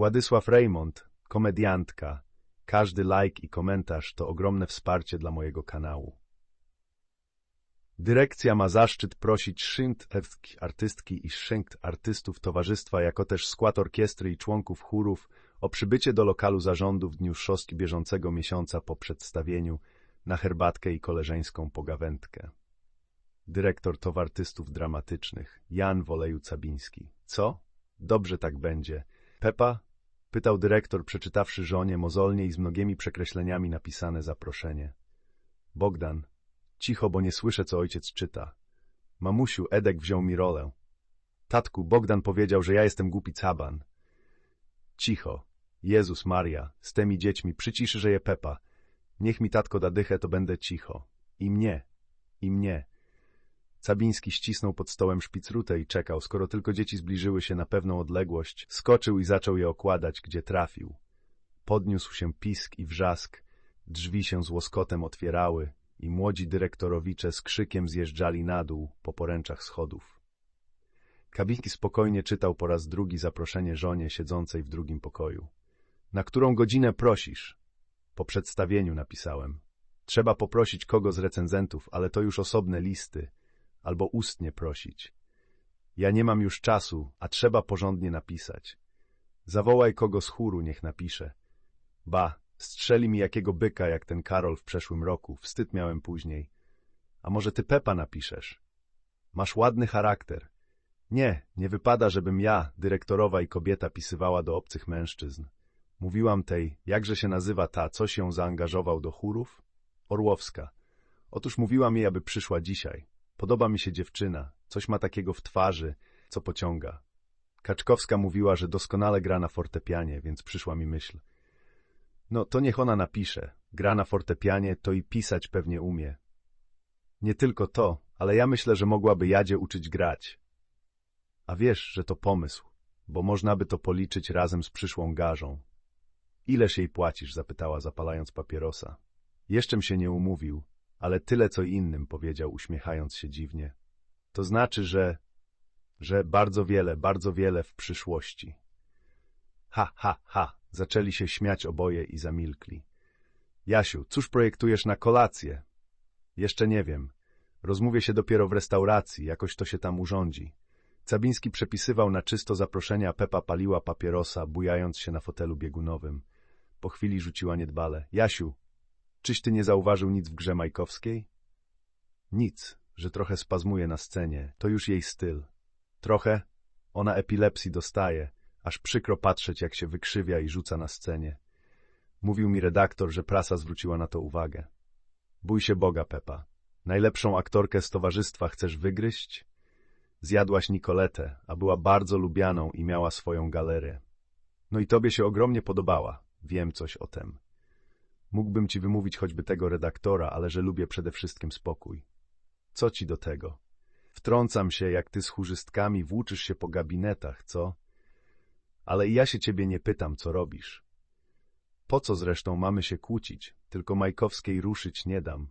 Władysław Raymond, komediantka. Każdy like i komentarz to ogromne wsparcie dla mojego kanału. Dyrekcja ma zaszczyt prosić szynkt artystki i szynkt artystów towarzystwa, jako też skład orkiestry i członków chórów o przybycie do lokalu zarządu w dniu szóstki bieżącego miesiąca po przedstawieniu na herbatkę i koleżeńską pogawędkę. Dyrektor Towartystów Dramatycznych, Jan Woleju Cabiński. Co? Dobrze tak będzie. Pepa? Pytał dyrektor, przeczytawszy żonie mozolnie i z mnogimi przekreśleniami napisane zaproszenie. Bogdan. Cicho, bo nie słyszę, co ojciec czyta. Mamusiu, Edek wziął mi rolę. Tatku, Bogdan powiedział, że ja jestem głupi caban. Cicho. Jezus Maria, z tymi dziećmi, przyciszy, że je Pepa. Niech mi tatko da dychę, to będę cicho. I mnie. I mnie. Cabiński ścisnął pod stołem szpicrutę i czekał, skoro tylko dzieci zbliżyły się na pewną odległość, skoczył i zaczął je okładać, gdzie trafił. Podniósł się pisk i wrzask, drzwi się z łoskotem otwierały i młodzi dyrektorowicze z krzykiem zjeżdżali na dół po poręczach schodów. Kabiński spokojnie czytał po raz drugi zaproszenie żonie siedzącej w drugim pokoju. Na którą godzinę prosisz? Po przedstawieniu napisałem. Trzeba poprosić kogo z recenzentów, ale to już osobne listy, albo ustnie prosić. Ja nie mam już czasu, a trzeba porządnie napisać. Zawołaj kogo z chóru, niech napisze. Ba, strzeli mi jakiego byka, jak ten Karol w przeszłym roku, wstyd miałem później. A może ty Pepa napiszesz? Masz ładny charakter. Nie, nie wypada, żebym ja, dyrektorowa i kobieta, pisywała do obcych mężczyzn. Mówiłam tej, jakże się nazywa ta, co się zaangażował do chórów? Orłowska. Otóż mówiłam jej, aby przyszła dzisiaj. Podoba mi się dziewczyna, coś ma takiego w twarzy, co pociąga. Kaczkowska mówiła, że doskonale gra na fortepianie, więc przyszła mi myśl. No, to niech ona napisze. Gra na fortepianie, to i pisać pewnie umie. Nie tylko to, ale ja myślę, że mogłaby Jadzie uczyć grać. A wiesz, że to pomysł, bo można by to policzyć razem z przyszłą garzą. Ileż jej płacisz? zapytała, zapalając papierosa. Jeszczem się nie umówił, ale tyle co innym, powiedział, uśmiechając się dziwnie. To znaczy, że... że bardzo wiele, bardzo wiele w przyszłości. Ha, ha, ha, zaczęli się śmiać oboje i zamilkli. Jasiu, cóż projektujesz na kolację? Jeszcze nie wiem. Rozmówię się dopiero w restauracji, jakoś to się tam urządzi. Cabiński przepisywał na czysto zaproszenia, Pepa paliła papierosa, bujając się na fotelu biegunowym. Po chwili rzuciła niedbale. Jasiu, czyś ty nie zauważył nic w grze Majkowskiej? Nic, że trochę spazmuje na scenie. To już jej styl. Trochę? Ona epilepsji dostaje. Aż przykro patrzeć, jak się wykrzywia i rzuca na scenie. Mówił mi redaktor, że prasa zwróciła na to uwagę. Bój się Boga, Pepa. Najlepszą aktorkę z towarzystwa chcesz wygryźć? Zjadłaś Nicoletę, a była bardzo lubianą i miała swoją galerię. No i tobie się ogromnie podobała. Wiem coś o tem. Mógłbym ci wymówić choćby tego redaktora, ale że lubię przede wszystkim spokój. Co ci do tego? Wtrącam się, jak ty z chórzystkami włóczysz się po gabinetach, co? Ale ja się ciebie nie pytam, co robisz. Po co zresztą mamy się kłócić? Tylko Majkowskiej ruszyć nie dam.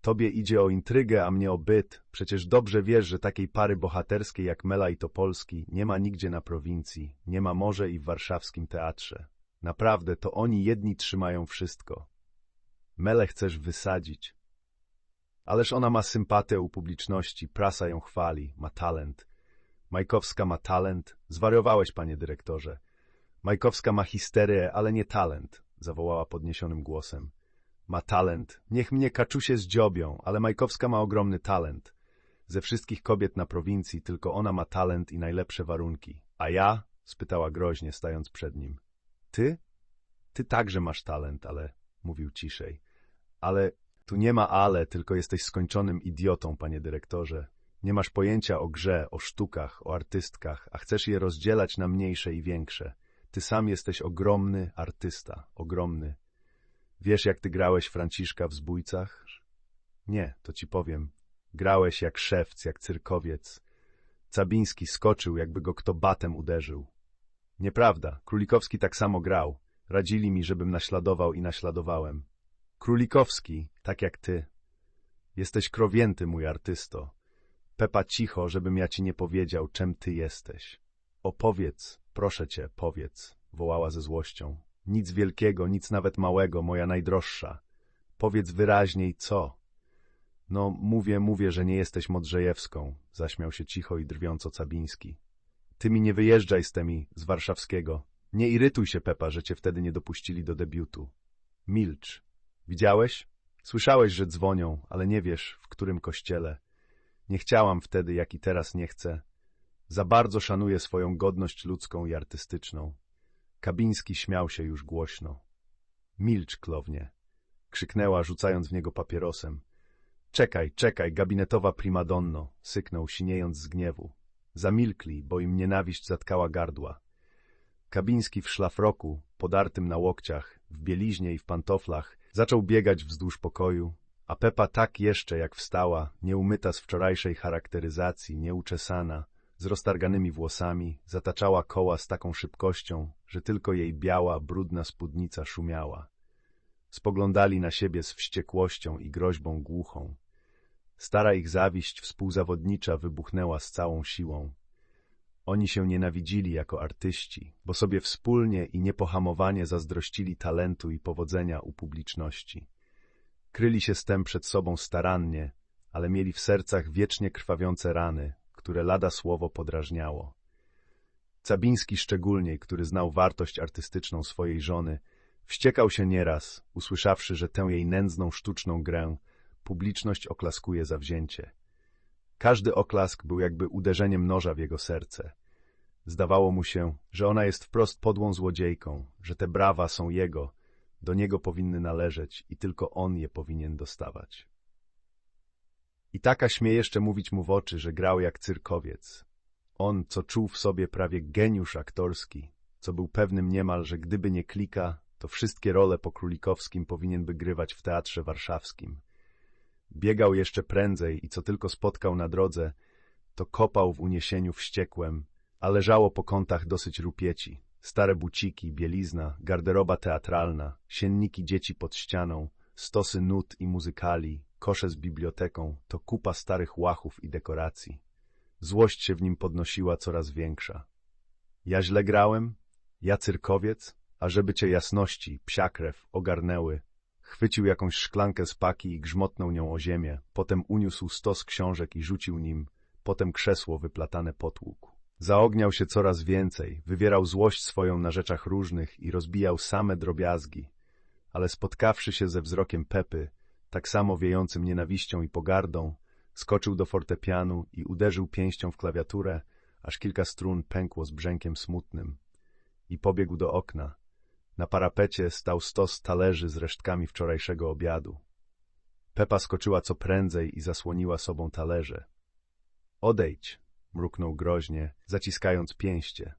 Tobie idzie o intrygę, a mnie o byt. Przecież dobrze wiesz, że takiej pary bohaterskiej jak Mela i Topolski nie ma nigdzie na prowincji, nie ma może i w warszawskim teatrze. Naprawdę, to oni jedni trzymają wszystko. Mele chcesz wysadzić. Ależ ona ma sympatię u publiczności, prasa ją chwali, ma talent. Majkowska ma talent? Zwariowałeś, panie dyrektorze. Majkowska ma histerię, ale nie talent, zawołała podniesionym głosem. Ma talent. Niech mnie kaczusie zdziobią, ale Majkowska ma ogromny talent. Ze wszystkich kobiet na prowincji tylko ona ma talent i najlepsze warunki. A ja? spytała groźnie, stając przed nim. Ty? Ty także masz talent, ale... mówił ciszej. Ale tu nie ma ale, tylko jesteś skończonym idiotą, panie dyrektorze. Nie masz pojęcia o grze, o sztukach, o artystkach, a chcesz je rozdzielać na mniejsze i większe. Ty sam jesteś ogromny artysta, ogromny. Wiesz, jak ty grałeś Franciszka w Zbójcach? Nie, to ci powiem. Grałeś jak szewc, jak cyrkowiec. Cabiński skoczył, jakby go kto batem uderzył. Nieprawda, Królikowski tak samo grał. Radzili mi, żebym naśladował i naśladowałem. Królikowski, tak jak ty. Jesteś krowięty, mój artysto. Pepa cicho, żebym ja ci nie powiedział, czym ty jesteś. Opowiedz, proszę cię, powiedz. wołała ze złością. Nic wielkiego, nic nawet małego, moja najdroższa. Powiedz wyraźniej, co? No, mówię, mówię, że nie jesteś Modrzejewską, zaśmiał się cicho i drwiąco Cabiński. Ty mi nie wyjeżdżaj z temi, z warszawskiego. Nie irytuj się, Pepa, że cię wtedy nie dopuścili do debiutu. Milcz. Widziałeś? Słyszałeś, że dzwonią, ale nie wiesz, w którym kościele. Nie chciałam wtedy, jak i teraz nie chcę. Za bardzo szanuję swoją godność ludzką i artystyczną. Kabiński śmiał się już głośno. Milcz, klownie. Krzyknęła, rzucając w niego papierosem. Czekaj, czekaj, gabinetowa primadonno, syknął, siniejąc z gniewu. Zamilkli, bo im nienawiść zatkała gardła. Kabiński w szlafroku, podartym na łokciach, w bieliźnie i w pantoflach, zaczął biegać wzdłuż pokoju, a Pepa tak jeszcze jak wstała, nieumyta z wczorajszej charakteryzacji, nieuczesana, z roztarganymi włosami, zataczała koła z taką szybkością, że tylko jej biała, brudna spódnica szumiała. Spoglądali na siebie z wściekłością i groźbą głuchą. Stara ich zawiść współzawodnicza wybuchnęła z całą siłą. Oni się nienawidzili jako artyści, bo sobie wspólnie i niepohamowanie zazdrościli talentu i powodzenia u publiczności. Kryli się z tem przed sobą starannie, ale mieli w sercach wiecznie krwawiące rany, które lada słowo podrażniało. Cabiński szczególnie, który znał wartość artystyczną swojej żony, wściekał się nieraz, usłyszawszy, że tę jej nędzną, sztuczną grę publiczność oklaskuje zawzięcie. Każdy oklask był jakby uderzeniem noża w jego serce. Zdawało mu się, że ona jest wprost podłą złodziejką, że te brawa są jego, do niego powinny należeć i tylko on je powinien dostawać. I taka śmie jeszcze mówić mu w oczy, że grał jak cyrkowiec. On, co czuł w sobie prawie geniusz aktorski, co był pewnym niemal, że gdyby nie klika, to wszystkie role po królikowskim powinien by grywać w teatrze warszawskim. Biegał jeszcze prędzej i co tylko spotkał na drodze, to kopał w uniesieniu wściekłem, a leżało po kątach dosyć rupieci. Stare buciki, bielizna, garderoba teatralna, sienniki dzieci pod ścianą, stosy nut i muzykali, kosze z biblioteką, to kupa starych łachów i dekoracji. Złość się w nim podnosiła coraz większa. Ja źle grałem? Ja cyrkowiec? A żeby cię jasności, psiakrew, ogarnęły. Chwycił jakąś szklankę z paki i grzmotnął nią o ziemię, potem uniósł stos książek i rzucił nim, potem krzesło wyplatane potłukł. Zaogniał się coraz więcej, wywierał złość swoją na rzeczach różnych i rozbijał same drobiazgi, ale spotkawszy się ze wzrokiem Pepy, tak samo wiejącym nienawiścią i pogardą, skoczył do fortepianu i uderzył pięścią w klawiaturę, aż kilka strun pękło z brzękiem smutnym. I pobiegł do okna. Na parapecie stał stos talerzy z resztkami wczorajszego obiadu. Pepa skoczyła co prędzej i zasłoniła sobą talerze. Odejdź, mruknął groźnie, zaciskając pięście.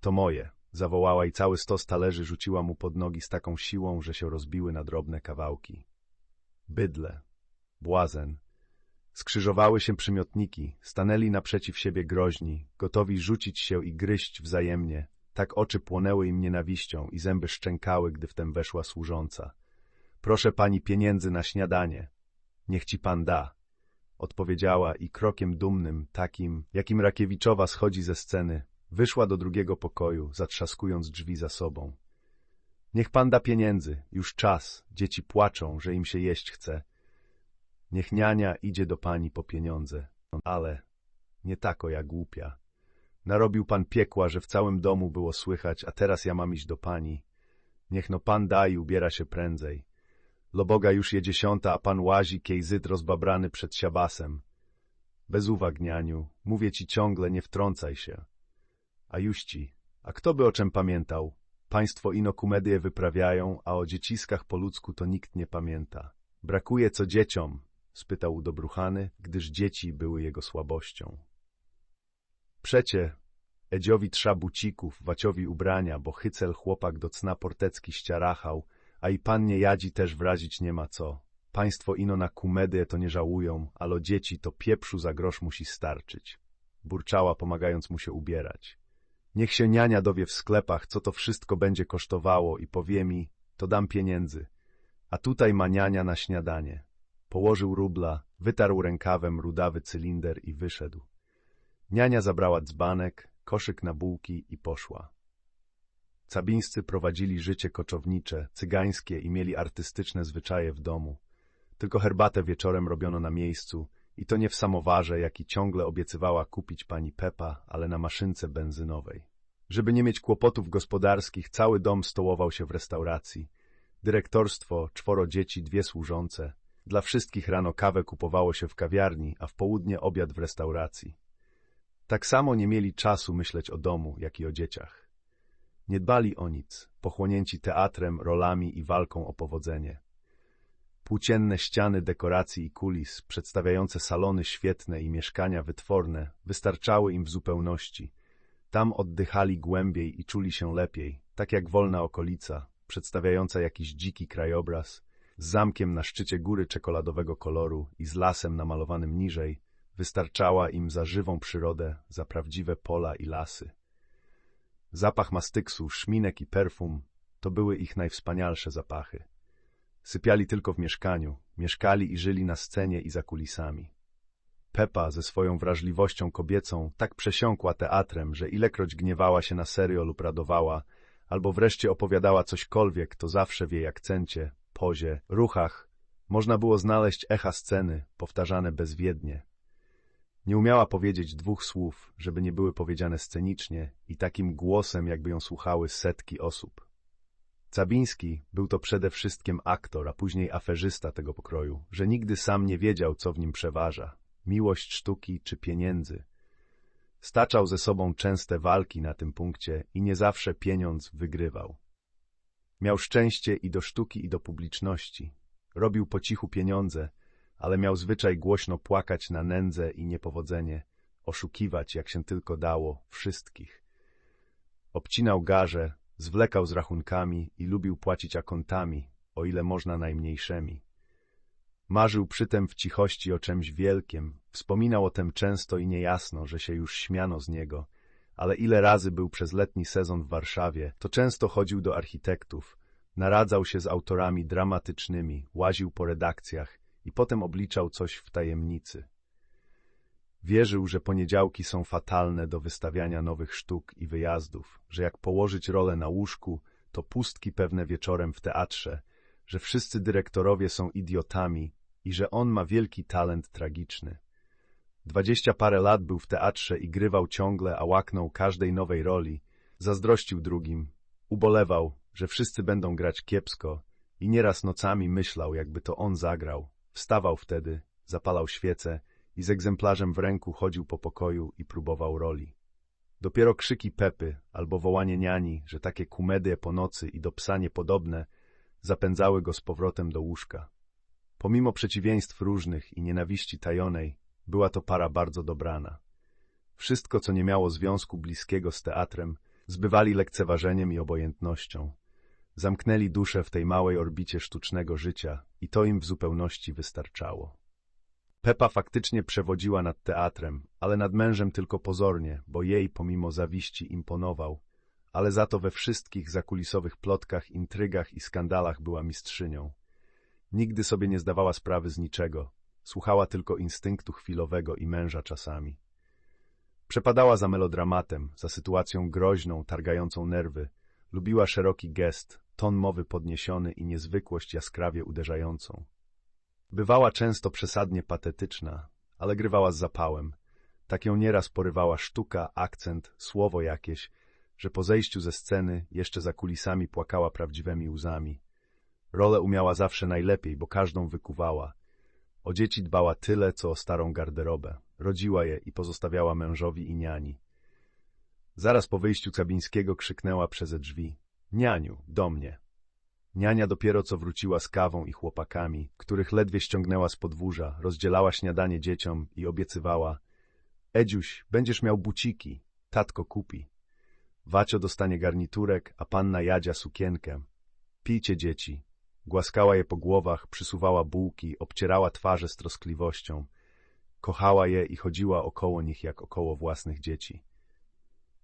To moje, zawołała i cały stos talerzy rzuciła mu pod nogi z taką siłą, że się rozbiły na drobne kawałki. Bydle, błazen. Skrzyżowały się przymiotniki, stanęli naprzeciw siebie groźni, gotowi rzucić się i gryźć wzajemnie. Tak oczy płonęły im nienawiścią i zęby szczękały, gdy wtem weszła służąca. Proszę pani pieniędzy na śniadanie. Niech ci pan da. Odpowiedziała i krokiem dumnym, takim, jakim Rakiewiczowa schodzi ze sceny, wyszła do drugiego pokoju, zatrzaskując drzwi za sobą. Niech pan da pieniędzy, już czas, dzieci płaczą, że im się jeść chce. Niech niania idzie do pani po pieniądze, ale nie tako ja głupia. Narobił pan piekła, że w całym domu było słychać, a teraz ja mam iść do pani. Niech no pan da i ubiera się prędzej. Loboga już je dziesiąta, a pan łazi kiejzyt rozbabrany przed siabasem. Bez uwag, nianiu, mówię ci ciągle, nie wtrącaj się. A juści, a kto by o czym pamiętał? Państwo ino komedie wyprawiają, a o dzieciskach po ludzku to nikt nie pamięta. Brakuje co dzieciom, spytał udobruchany, gdyż dzieci były jego słabością. Przecie, Edziowi trza bucików, waciowi ubrania, bo hycel chłopak do cna portecki ściarachał, a i pannie Jadzi też wrazić nie ma co. Państwo ino na kumedę to nie żałują, ale dzieci to pieprzu za grosz musi starczyć. Burczała, pomagając mu się ubierać. Niech się niania dowie w sklepach, co to wszystko będzie kosztowało i powie mi, to dam pieniędzy. A tutaj ma niania na śniadanie. Położył rubla, wytarł rękawem rudawy cylinder i wyszedł. Niania zabrała dzbanek, koszyk na bułki i poszła. Cabińscy prowadzili życie koczownicze, cygańskie i mieli artystyczne zwyczaje w domu. Tylko herbatę wieczorem robiono na miejscu i to nie w samowarze, jaki ciągle obiecywała kupić pani Pepa, ale na maszynce benzynowej. Żeby nie mieć kłopotów gospodarskich, cały dom stołował się w restauracji. Dyrektorstwo, czworo dzieci, dwie służące. Dla wszystkich rano kawę kupowało się w kawiarni, a w południe obiad w restauracji. Tak samo nie mieli czasu myśleć o domu, jak i o dzieciach. Nie dbali o nic, pochłonięci teatrem, rolami i walką o powodzenie. Płócienne ściany dekoracji i kulis, przedstawiające salony świetne i mieszkania wytworne, wystarczały im w zupełności. Tam oddychali głębiej i czuli się lepiej, tak jak wolna okolica, przedstawiająca jakiś dziki krajobraz, z zamkiem na szczycie góry czekoladowego koloru i z lasem namalowanym niżej, wystarczała im za żywą przyrodę, za prawdziwe pola i lasy. Zapach mastyksu, szminek i perfum to były ich najwspanialsze zapachy. Sypiali tylko w mieszkaniu, mieszkali i żyli na scenie i za kulisami. Pepa ze swoją wrażliwością kobiecą tak przesiąkła teatrem, że ilekroć gniewała się na serio lub radowała, albo wreszcie opowiadała cośkolwiek, to zawsze w jej akcencie, pozie, ruchach można było znaleźć echa sceny, powtarzane bezwiednie. Nie umiała powiedzieć dwóch słów, żeby nie były powiedziane scenicznie i takim głosem, jakby ją słuchały setki osób. Cabiński był to przede wszystkim aktor, a później aferzysta tego pokroju, że nigdy sam nie wiedział, co w nim przeważa miłość sztuki czy pieniędzy. Staczał ze sobą częste walki na tym punkcie i nie zawsze pieniądz wygrywał. Miał szczęście i do sztuki, i do publiczności. Robił po cichu pieniądze, ale miał zwyczaj głośno płakać na nędzę i niepowodzenie, oszukiwać, jak się tylko dało, wszystkich. Obcinał garze, zwlekał z rachunkami i lubił płacić akontami, o ile można najmniejszymi. Marzył przytem w cichości o czymś wielkim, wspominał o tym często i niejasno, że się już śmiano z niego, ale ile razy był przez letni sezon w Warszawie, to często chodził do architektów, naradzał się z autorami dramatycznymi, łaził po redakcjach i potem obliczał coś w tajemnicy. Wierzył, że poniedziałki są fatalne do wystawiania nowych sztuk i wyjazdów, że jak położyć rolę na łóżku, to pustki pewne wieczorem w teatrze, że wszyscy dyrektorowie są idiotami i że on ma wielki talent tragiczny. Dwadzieścia parę lat był w teatrze i grywał ciągle, a łaknął każdej nowej roli. Zazdrościł drugim, ubolewał, że wszyscy będą grać kiepsko i nieraz nocami myślał, jakby to on zagrał. Wstawał wtedy, zapalał świecę i z egzemplarzem w ręku chodził po pokoju i próbował roli. Dopiero krzyki Pepy albo wołanie niani, że takie kumedie po nocy i do psa niepodobne, zapędzały go z powrotem do łóżka. Pomimo przeciwieństw różnych i nienawiści tajonej, była to para bardzo dobrana. Wszystko, co nie miało związku bliskiego z teatrem, zbywali lekceważeniem i obojętnością. Zamknęli duszę w tej małej orbicie sztucznego życia i to im w zupełności wystarczało. Pepa faktycznie przewodziła nad teatrem, ale nad mężem tylko pozornie, bo jej pomimo zawiści imponował, ale za to we wszystkich zakulisowych plotkach, intrygach i skandalach była mistrzynią. Nigdy sobie nie zdawała sprawy z niczego, słuchała tylko instynktu chwilowego i męża czasami. Przepadała za melodramatem, za sytuacją groźną, targającą nerwy, lubiła szeroki gest, ton mowy podniesiony i niezwykłość jaskrawie uderzającą. Bywała często przesadnie patetyczna, ale grywała z zapałem. Tak ją nieraz porywała sztuka, akcent, słowo jakieś, że po zejściu ze sceny jeszcze za kulisami płakała prawdziwymi łzami. Rolę umiała zawsze najlepiej, bo każdą wykuwała. O dzieci dbała tyle, co o starą garderobę. Rodziła je i pozostawiała mężowi i niani. Zaraz po wyjściu Cabińskiego krzyknęła przez drzwi. Nianiu, do mnie. Niania dopiero co wróciła z kawą i chłopakami, których ledwie ściągnęła z podwórza, rozdzielała śniadanie dzieciom i obiecywała Edziuś, będziesz miał buciki, tatko kupi. Wacio dostanie garniturek, a panna Jadzia sukienkę. Pijcie dzieci, Głaskała je po głowach, przysuwała bułki, obcierała twarze z troskliwością. Kochała je i chodziła około nich jak około własnych dzieci.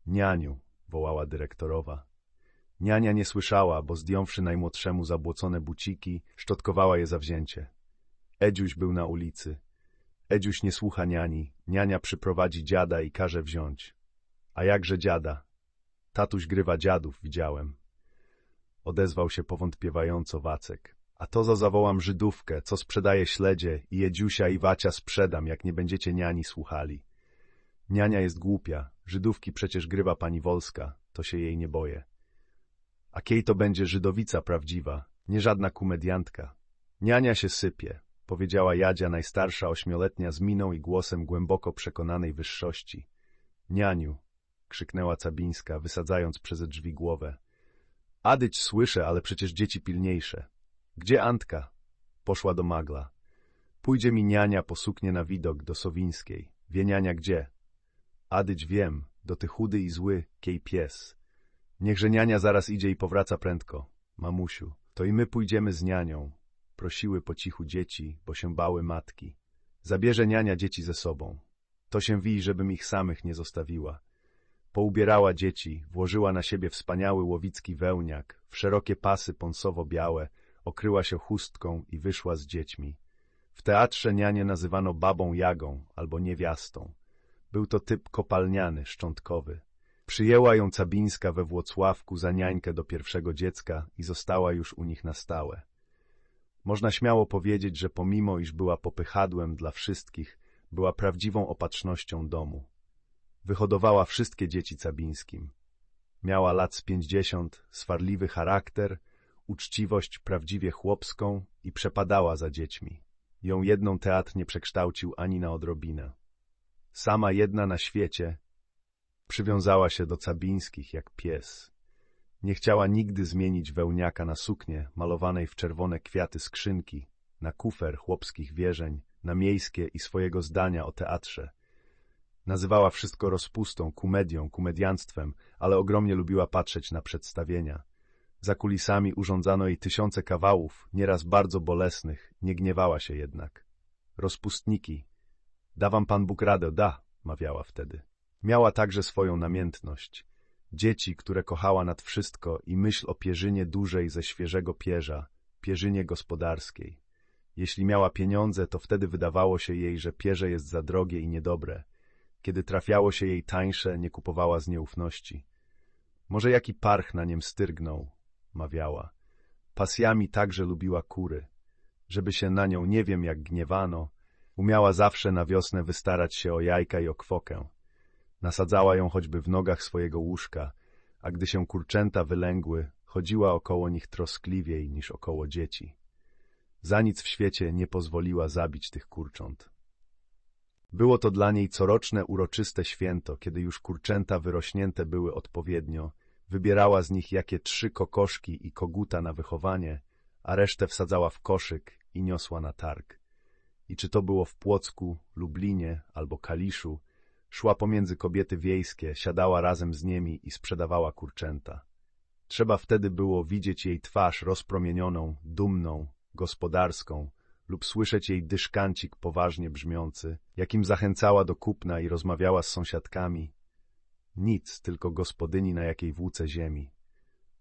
Nianiu, wołała dyrektorowa. Niania nie słyszała, bo zdjąwszy najmłodszemu zabłocone buciki, szczotkowała je zawzięcie. Edziuś był na ulicy. Edziuś nie słucha niani, niania przyprowadzi dziada i każe wziąć. A jakże dziada? Tatuś grywa dziadów, widziałem. Odezwał się powątpiewająco Wacek. A to za zawołam Żydówkę, co sprzedaje śledzie i Jedziusia i Wacia sprzedam, jak nie będziecie niani słuchali. Niania jest głupia, Żydówki przecież grywa pani Wolska, to się jej nie boję. A kiej to będzie Żydowica prawdziwa, nie żadna kumediantka. Niania się sypie, powiedziała Jadzia najstarsza ośmioletnia z miną i głosem głęboko przekonanej wyższości. Nianiu, krzyknęła Cabińska, wysadzając przez drzwi głowę. Adyć słyszę, ale przecież dzieci pilniejsze. Gdzie Antka? Poszła do Magla. Pójdzie mi niania po suknię na widok do Sowińskiej. Wie niania gdzie? Adyć wiem, do ty chudy i zły, kiej pies. Niechże niania zaraz idzie i powraca prędko. Mamusiu, to i my pójdziemy z nianią. Prosiły po cichu dzieci, bo się bały matki. Zabierze niania dzieci ze sobą. To się wi, żebym ich samych nie zostawiła. Poubierała dzieci, włożyła na siebie wspaniały łowicki wełniak, w szerokie pasy ponsowo-białe, okryła się chustką i wyszła z dziećmi. W teatrze nianie nazywano babą Jagą albo niewiastą. Był to typ kopalniany, szczątkowy. Przyjęła ją Cabińska we Włocławku za niańkę do pierwszego dziecka i została już u nich na stałe. Można śmiało powiedzieć, że pomimo iż była popychadłem dla wszystkich, była prawdziwą opatrznością domu. Wyhodowała wszystkie dzieci Cabińskim. Miała lat z pięćdziesiąt, swarliwy charakter, uczciwość prawdziwie chłopską i przepadała za dziećmi. Ją jedną teatr nie przekształcił ani na odrobinę. Sama jedna na świecie przywiązała się do Cabińskich jak pies. Nie chciała nigdy zmienić wełniaka na suknię malowanej w czerwone kwiaty skrzynki, na kufer chłopskich wierzeń, na miejskie i swojego zdania o teatrze. Nazywała wszystko rozpustą, kumedią, kumedianstwem, ale ogromnie lubiła patrzeć na przedstawienia. Za kulisami urządzano jej tysiące kawałów, nieraz bardzo bolesnych, nie gniewała się jednak. Rozpustniki. Da wam pan Bóg radę, da, mawiała wtedy. Miała także swoją namiętność. Dzieci, które kochała nad wszystko i myśl o pierzynie dużej ze świeżego pierza, pierzynie gospodarskiej. Jeśli miała pieniądze, to wtedy wydawało się jej, że pierze jest za drogie i niedobre. Kiedy trafiało się jej tańsze, nie kupowała z nieufności. Może jaki parch na niem styrgnął, mawiała. Pasjami także lubiła kury. Żeby się na nią nie wiem jak gniewano, umiała zawsze na wiosnę wystarać się o jajka i o kwokę. Nasadzała ją choćby w nogach swojego łóżka, a gdy się kurczęta wylęgły, chodziła około nich troskliwiej niż około dzieci. Za nic w świecie nie pozwoliła zabić tych kurcząt. Było to dla niej coroczne uroczyste święto, kiedy już kurczęta wyrośnięte były odpowiednio, wybierała z nich jakie trzy kokoszki i koguta na wychowanie, a resztę wsadzała w koszyk i niosła na targ. I czy to było w Płocku, Lublinie albo Kaliszu, szła pomiędzy kobiety wiejskie, siadała razem z nimi i sprzedawała kurczęta. Trzeba wtedy było widzieć jej twarz rozpromienioną, dumną, gospodarską, lub słyszeć jej dyszkancik poważnie brzmiący, jakim zachęcała do kupna i rozmawiała z sąsiadkami. Nic, tylko gospodyni na jakiej włóce ziemi.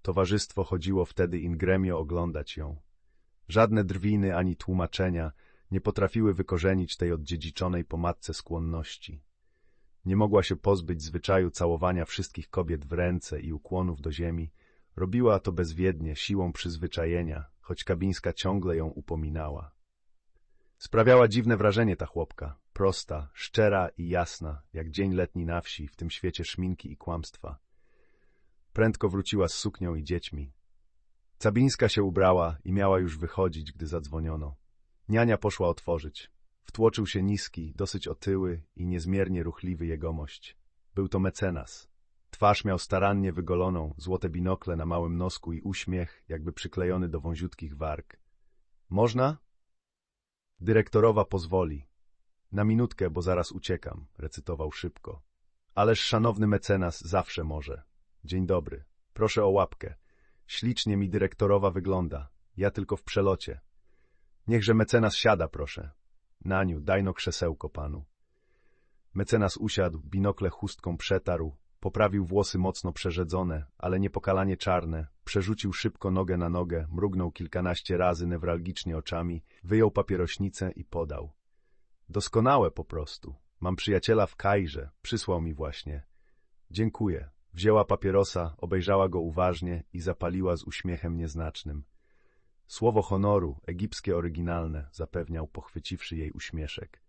Towarzystwo chodziło wtedy in gremio oglądać ją. Żadne drwiny ani tłumaczenia nie potrafiły wykorzenić tej oddziedziczonej po matce skłonności. Nie mogła się pozbyć zwyczaju całowania wszystkich kobiet w ręce i ukłonów do ziemi. Robiła to bezwiednie, siłą przyzwyczajenia, choć Kabińska ciągle ją upominała. Sprawiała dziwne wrażenie ta chłopka, prosta, szczera i jasna, jak dzień letni na wsi, w tym świecie szminki i kłamstwa. Prędko wróciła z suknią i dziećmi. Cabińska się ubrała i miała już wychodzić, gdy zadzwoniono. Niania poszła otworzyć. Wtłoczył się niski, dosyć otyły i niezmiernie ruchliwy jegomość. Był to mecenas. Twarz miał starannie wygoloną, złote binokle na małym nosku i uśmiech, jakby przyklejony do wąziutkich warg. Można? Dyrektorowa pozwoli. Na minutkę, bo zaraz uciekam, recytował szybko. Ależ szanowny mecenas zawsze może. Dzień dobry. Proszę o łapkę. Ślicznie mi dyrektorowa wygląda. Ja tylko w przelocie. Niechże mecenas siada, proszę. Naniu, dajno krzesełko panu. Mecenas usiadł, binokle chustką przetarł, poprawił włosy mocno przerzedzone, ale niepokalanie czarne, przerzucił szybko nogę na nogę, mrugnął kilkanaście razy newralgicznie oczami, wyjął papierośnicę i podał. Doskonałe po prostu. Mam przyjaciela w Kairze, przysłał mi właśnie. Dziękuję. Wzięła papierosa, obejrzała go uważnie i zapaliła z uśmiechem nieznacznym. Słowo honoru, egipskie oryginalne, zapewniał, pochwyciwszy jej uśmieszek.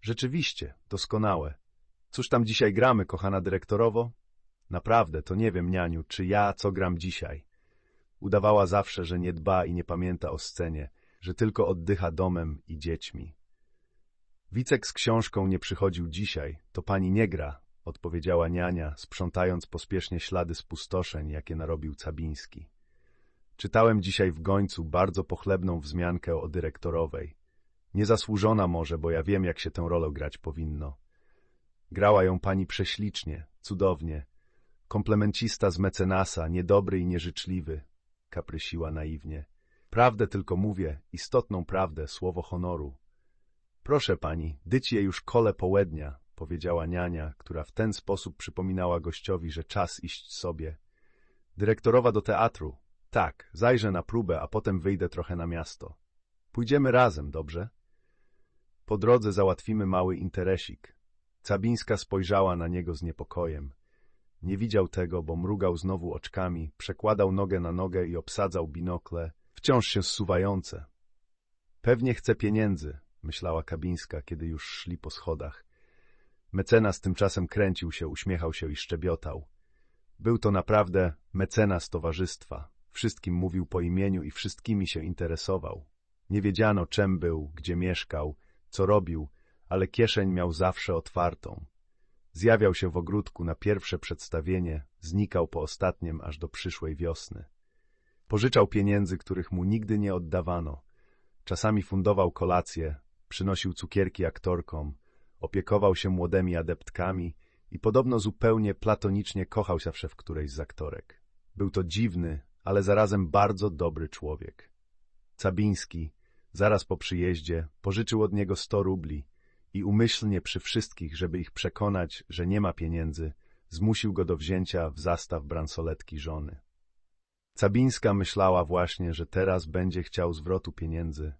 Rzeczywiście, doskonałe. Cóż tam dzisiaj gramy, kochana dyrektorowo? Naprawdę, to nie wiem, nianiu, czy ja co gram dzisiaj. Udawała zawsze, że nie dba i nie pamięta o scenie, że tylko oddycha domem i dziećmi. Wicek z książką nie przychodził dzisiaj, to pani nie gra, odpowiedziała niania, sprzątając pospiesznie ślady spustoszeń, jakie narobił Cabiński. Czytałem dzisiaj w gońcu bardzo pochlebną wzmiankę o dyrektorowej. Niezasłużona może, bo ja wiem, jak się tę rolę grać powinno. Grała ją pani prześlicznie, cudownie. Komplemencista z mecenasa, niedobry i nieżyczliwy, kaprysiła naiwnie. Prawdę tylko mówię, istotną prawdę, słowo honoru. Proszę pani, dyć je już kole połednia, powiedziała niania, która w ten sposób przypominała gościowi, że czas iść sobie. Dyrektorowa do teatru. Tak, zajrzę na próbę, a potem wyjdę trochę na miasto. Pójdziemy razem, dobrze? Po drodze załatwimy mały interesik. Cabińska spojrzała na niego z niepokojem. Nie widział tego, bo mrugał znowu oczkami, przekładał nogę na nogę i obsadzał binokle, wciąż się zsuwające. Pewnie chce pieniędzy, myślała Kabińska, kiedy już szli po schodach. Mecenas tymczasem kręcił się, uśmiechał się i szczebiotał. Był to naprawdę mecenas towarzystwa. Wszystkim mówił po imieniu i wszystkimi się interesował. Nie wiedziano, czym był, gdzie mieszkał, co robił, ale kieszeń miał zawsze otwartą. Zjawiał się w ogródku na pierwsze przedstawienie, znikał po ostatnim aż do przyszłej wiosny. Pożyczał pieniędzy, których mu nigdy nie oddawano. Czasami fundował kolacje, przynosił cukierki aktorkom, opiekował się młodymi adeptkami i podobno zupełnie platonicznie kochał zawsze w którejś z aktorek. Był to dziwny, ale zarazem bardzo dobry człowiek. Cabiński, zaraz po przyjeździe, pożyczył od niego sto rubli i umyślnie przy wszystkich, żeby ich przekonać, że nie ma pieniędzy, zmusił go do wzięcia w zastaw bransoletki żony. Cabińska myślała właśnie, że teraz będzie chciał zwrotu pieniędzy,